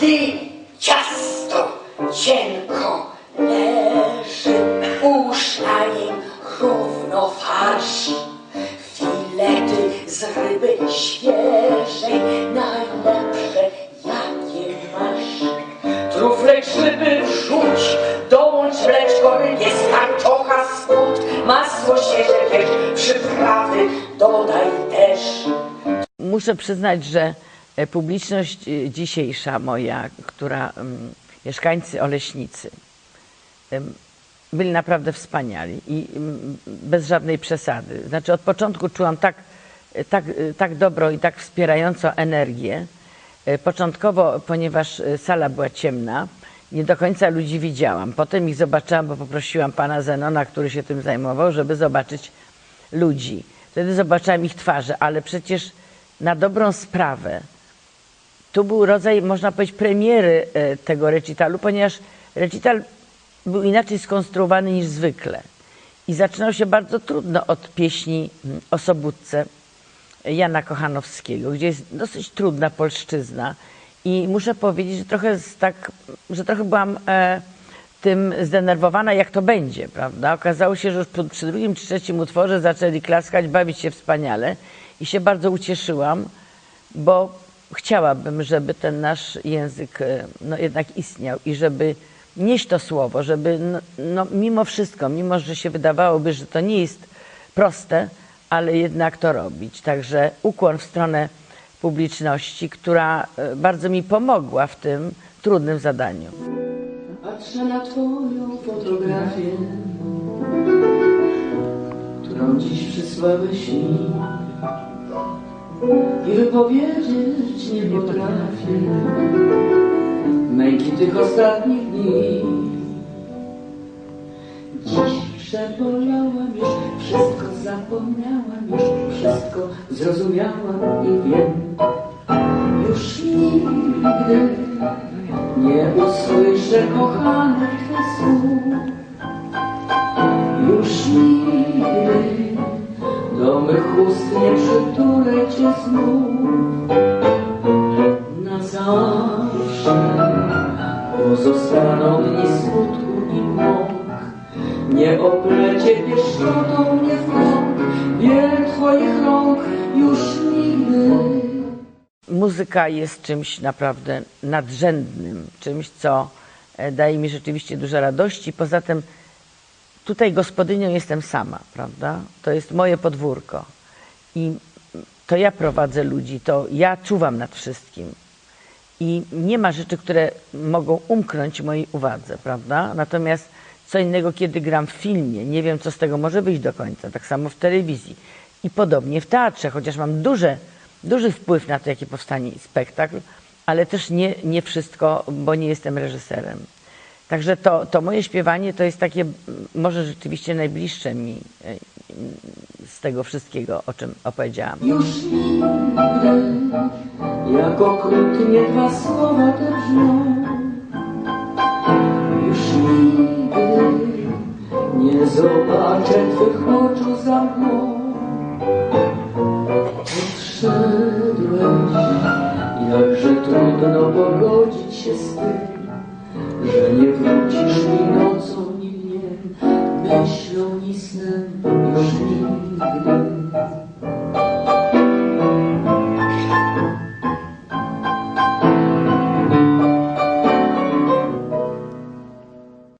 gdy ciasto cienko leży, uszna nim równo farsi. Filety z ryby świeżej, najlepsze jakie masz. Truflek szyby wrzuć, dołącz mleczko rybie, skarczocha spód. masło świeże wiesz, przyprawy dodaj też. Muszę przyznać, że publiczność e, dzisiejsza moja, która mm, mieszkańcy Oleśnicy byli naprawdę wspaniali i mm, bez żadnej przesady. Znaczy od początku czułam tak, e, tak, e, tak dobrą i tak wspierającą energię. E, Początkowo, ponieważ e, sala była ciemna, nie do końca ludzi widziałam. Potem ich zobaczyłam, bo poprosiłam pana Zenona, który się tym zajmował, żeby zobaczyć ludzi. Wtedy zobaczyłam ich twarze, ale przecież na dobrą sprawę tu był rodzaj, można powiedzieć, premiery e, tego recitalu, ponieważ recital był inaczej skonstruowany niż zwykle. I zaczynał się bardzo trudno od pieśni mm, o Sobótce Jana Kochanowskiego, gdzie jest dosyć trudna polszczyzna. I muszę powiedzieć, że trochę, tak, że trochę byłam e, tym zdenerwowana, jak to będzie, prawda? Okazało się, że już przy, przy drugim czy trzecim utworze zaczęli klaskać, bawić się wspaniale i się bardzo ucieszyłam, bo chciałabym, żeby ten nasz język e, no, jednak istniał i żeby nieść to słowo, żeby no, no, mimo wszystko, mimo że się wydawałoby, że to nie jest proste, ale jednak to robić. Także ukłon w stronę publiczności, która e, bardzo mi pomogła w tym trudnym zadaniu. Patrzę na twoją fotografię, którą dziś przysłałeś mi i wypowiedzieć nie potrafię męki tych ostatnich dni. Dziś przebolałam już, wszystko zapomniałam już, wszystko zrozumiałam i wiem. Już nigdy nie usłyszę kochanych słów. Już nigdy mych ust nie przytulę Cię znów. Na zawsze pozostaną dni smutku i mąk. Nie oplecie pieszczotą mnie w krąg, wiele Twoich rąk już nigdy. Muzyka jest czymś naprawdę nadrzędnym, czymś, co e, daje mi rzeczywiście dużo radości. Poza tym tutaj gospodynią jestem sama, prawda? To jest moje podwórko. I to ja prowadzę ludzi, to ja czuwam nad wszystkim. I nie ma rzeczy, które mogą umknąć mojej uwadze, prawda? Natomiast co innego, kiedy gram w filmie, nie wiem, co z tego może wyjść do końca. Tak samo w telewizji. I podobnie w teatrze, chociaż mam duże, duży wpływ na to, jaki powstanie spektakl, ale też nie, nie wszystko, bo nie jestem reżyserem. Także to, to moje śpiewanie to jest takie może rzeczywiście najbliższe mi e, z tego wszystkiego, o czym opowiedziałam. Już nigdy, jak okrutnie dwa słowa te brzmią. Już nigdy nie zobaczę Twych oczu za mną. Odszedłeś, jakże trudno pogodzić się z tym, że